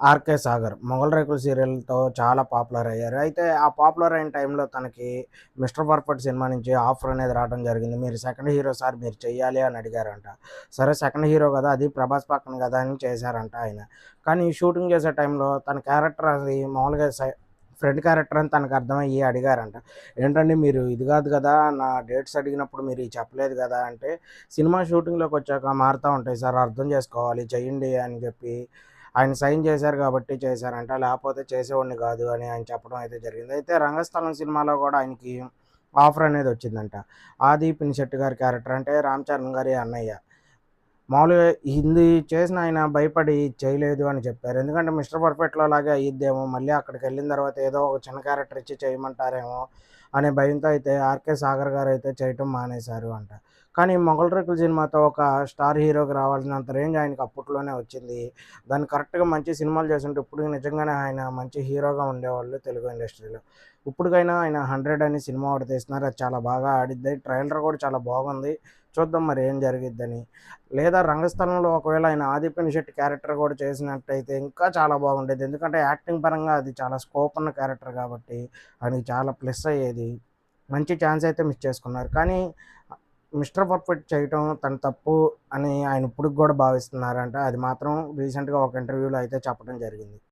RK Sagar. Mughal రేకుల సీరియల్తో చాలా popular అయ్యారు. అయితే ఆ పాపులర్ అయిన టైంలో తనకి మిస్టర్ పర్ఫెక్ట్ సినిమా నుంచి ఆఫర్ అనేది రావడం జరిగింది. మీరు సెకండ్ హీరో సార్ మీరు చెయ్యాలి అని అడిగారంట. సరే సెకండ్ హీరో కదా అది ప్రభాస్ పక్కన కదా అని చేశారంట ఆయన. కానీ షూటింగ్ చేసే టైంలో తన క్యారెక్టర్ అది మామూలుగా సై ఫ్రెండ్ క్యారెక్టర్ అని తనకు అర్థమయ్యి అడిగారంట. ఏంటండి మీరు ఇది కాదు కదా నా డేట్స్ అడిగినప్పుడు మీరు చెప్పలేదు కదా అంటే సినిమా షూటింగ్లోకి వచ్చాక మారుతూ ఉంటాయి సార్ అర్థం చేసుకోవాలి చెయ్యండి అని చెప్పి ఆయన సైన్ చేశారు కాబట్టి చేశారంట. లేకపోతే చేసేవాడిని కాదు అని ఆయన చెప్పడం అయితే జరిగింది. అయితే రంగస్థలం సినిమాలో కూడా ఆయనకి ఆఫర్ అనేది వచ్చిందంట. ఆది పినిశెట్టి గారి క్యారెక్టర్ అంటే రామ్ చరణ్ గారి అన్నయ్య. మామూలుగా హిందీ చేసిన ఆయన భయపడి చేయలేదు అని చెప్పారు. ఎందుకంటే మిస్టర్ పర్ఫెక్ట్లో లాగే అయ్యిద్దేమో. మళ్ళీ అక్కడికి వెళ్ళిన తర్వాత ఏదో ఒక చిన్న క్యారెక్టర్ ఇచ్చి చేయమంటారేమో. అనే భయంతో అయితే ఆర్కే సాగర్ గారు అయితే చేయటం మానేశారు అంట. కానీ మొగల్ రెక్కుల సినిమాతో ఒక స్టార్ హీరోకి రావాల్సినంత రేంజ్ ఆయనకి అప్పట్లోనే వచ్చింది. దాన్ని కరెక్ట్గా మంచి సినిమాలు చేస్తుంటే ఇప్పుడు నిజంగానే ఆయన మంచి హీరోగా ఉండేవాళ్ళు తెలుగు ఇండస్ట్రీలో. ఇప్పటికైనా ఆయన హండ్రెడ్ అని సినిమా ఒకటి తీస్తున్నారు. అది చాలా బాగా ఆడిద్ది. ట్రైలర్ కూడా చాలా బాగుంది. చూద్దాం మరి ఏం జరిగిద్దని. లేదా రంగస్థలంలో ఒకవేళ ఆయన ఆదిత్య శెట్టి క్యారెక్టర్ కూడా చేసినట్టయితే ఇంకా చాలా బాగుండేది. ఎందుకంటే యాక్టింగ్ పరంగా అది చాలా స్కోప్ ఉన్న క్యారెక్టర్ కాబట్టి ఆయనకి చాలా ప్లస్ అయ్యేది. మంచి ఛాన్స్ అయితే మిస్ చేసుకున్నారు. కానీ మిస్టర్ పర్ఫెక్ట్ చేయటం తన తప్పు అని ఆయన ఇప్పటికి కూడా భావిస్తున్నారంట. అది మాత్రం రీసెంట్గా ఒక ఇంటర్వ్యూలో అయితే చెప్పడం జరిగింది.